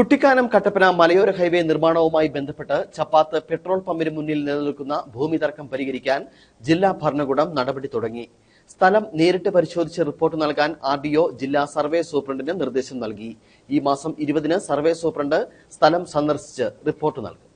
കുട്ടിക്കാനം കട്ടപ്പന മലയോര ഹൈവേ നിർമ്മാണവുമായി ബന്ധപ്പെട്ട് ചപ്പാത്ത് പെട്രോൾ പമ്പിന് മുന്നിൽ നിലനിൽക്കുന്ന ഭൂമി തർക്കം പരിഹരിക്കാൻ ജില്ലാ ഭരണകൂടം നടപടി തുടങ്ങി. സ്ഥലം നേരിട്ട് പരിശോധിച്ച് റിപ്പോർട്ട് നൽകാൻ ആർ ജില്ലാ സർവേ സൂപ്രണ്ടിന് നിർദ്ദേശം നൽകി. ഈ മാസം ഇരുപതിന് സർവേ സൂപ്രണ്ട് സ്ഥലം സന്ദർശിച്ച് റിപ്പോർട്ട് നൽകും.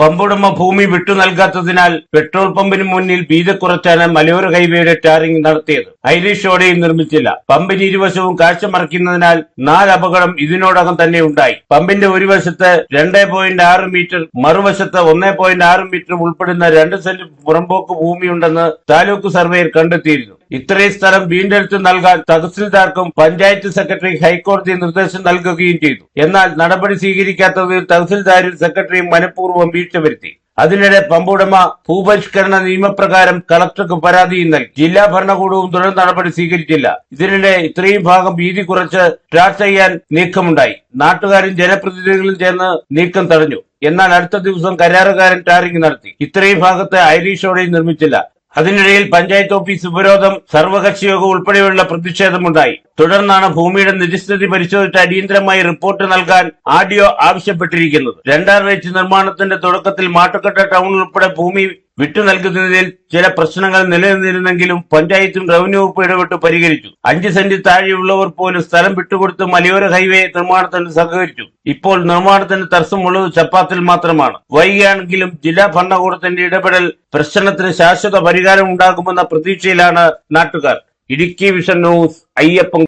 പമ്പുടമ ഭൂമി വിട്ടു നൽകാത്തതിനാൽ പെട്രോൾ പമ്പിന് മുന്നിൽ വീതി കുറച്ചാണ് മലയോര ഹൈവേയുടെ ടാറിംഗ് നടത്തിയത്. ഐറിഷ് ഓടയും നിർമ്മിച്ചില്ല. പമ്പിന് ഇരുവശവും കാഴ്ച മറയ്ക്കുന്നതിനാൽ നാല് അപകടം ഇതിനോടകം തന്നെ ഉണ്ടായി. പമ്പിന്റെ ഒരു വശത്ത് രണ്ട് പോയിന്റ് ആറ് മീറ്റർ മറുവശത്ത് ഒന്ന് പോയിന്റ് ആറ് മീറ്റർ ഉൾപ്പെടുന്ന രണ്ട് സെന്റ് പുറമ്പോക്ക് ഭൂമിയുണ്ടെന്ന് താലൂക്ക് സർവേയിൽ കണ്ടെത്തിയിരുന്നു. ഇത്രയും സ്ഥലം വീണ്ടെടുത്ത് നൽകാൻ തഹസിൽദാർക്കും പഞ്ചായത്ത് സെക്രട്ടറി ഹൈക്കോടതി നിർദ്ദേശം നൽകുകയും ചെയ്തു. എന്നാൽ നടപടി സ്വീകരിക്കാത്തതിൽ തഹസിൽദാരും സെക്രട്ടറിയും മനഃപൂർവം വീഴ്ച വരുത്തി. അതിനിടെ പമ്പുടമ ഭൂപരിഷ്കരണ നിയമപ്രകാരം കളക്ടർക്ക് പരാതിയും നൽകി. ജില്ലാ ഭരണകൂടവും തുടർ നടപടി സ്വീകരിച്ചില്ല. ഇതിനിടെ ഇത്രയും ഭാഗം വീതി കുറച്ച് ട്രാക്ക് ചെയ്യാൻ നീക്കമുണ്ടായി. നാട്ടുകാരും ജനപ്രതിനിധികളും ചേർന്ന് നീക്കം തടഞ്ഞു. എന്നാൽ അടുത്ത ദിവസം കരാറുകാരൻ ടാറിംഗ് നടത്തി. ഇത്രയും ഭാഗത്ത് ഐരീഷോടെയും നിർമ്മിച്ചില്ല. അതിനിടയിൽ പഞ്ചായത്ത് ഓഫീസ് ഉപരോധം സർവകക്ഷി യോഗം ഉൾപ്പെടെയുള്ള പ്രതിഷേധമുണ്ടായി. തുടർന്നാണ് ഭൂമിയുടെ നിജസ്ഥിതി പരിശോധിച്ച് അടിയന്തരമായി റിപ്പോർട്ട് നൽകാൻ ആഡിയോ ആവശ്യപ്പെട്ടിരിക്കുന്നത്. രണ്ടാം റേറ്റ് നിർമ്മാണത്തിന്റെ തുടക്കത്തിൽ മാട്ടുക്കട്ട ടൗൺ ഉൾപ്പെടെ ഭൂമി വിട്ടു നൽകുന്നതിൽ ചില പ്രശ്നങ്ങൾ നിലനിന്നിരുന്നെങ്കിലും പഞ്ചായത്തും റവന്യൂ വകുപ്പ് ഇടപെട്ട് പരിഹരിച്ചു. അഞ്ച് സെന്റ് താഴെയുള്ളവർ പോലും സ്ഥലം വിട്ടുകൊടുത്ത് മലയോര ഹൈവേ നിർമ്മാണത്തിന് സഹകരിച്ചു. ഇപ്പോൾ നിർമ്മാണത്തിന് തടസ്സമുള്ളത് ചപ്പാത്തിൽ മാത്രമാണ്. വൈകിയാണെങ്കിലും ജില്ലാ ഭരണകൂടത്തിന്റെ ഇടപെടൽ പ്രശ്നത്തിന് ശാശ്വത പരിഹാരം ഉണ്ടാകുമെന്ന പ്രതീക്ഷയിലാണ് നാട്ടുകാർ. Idukki vision news Ayyappan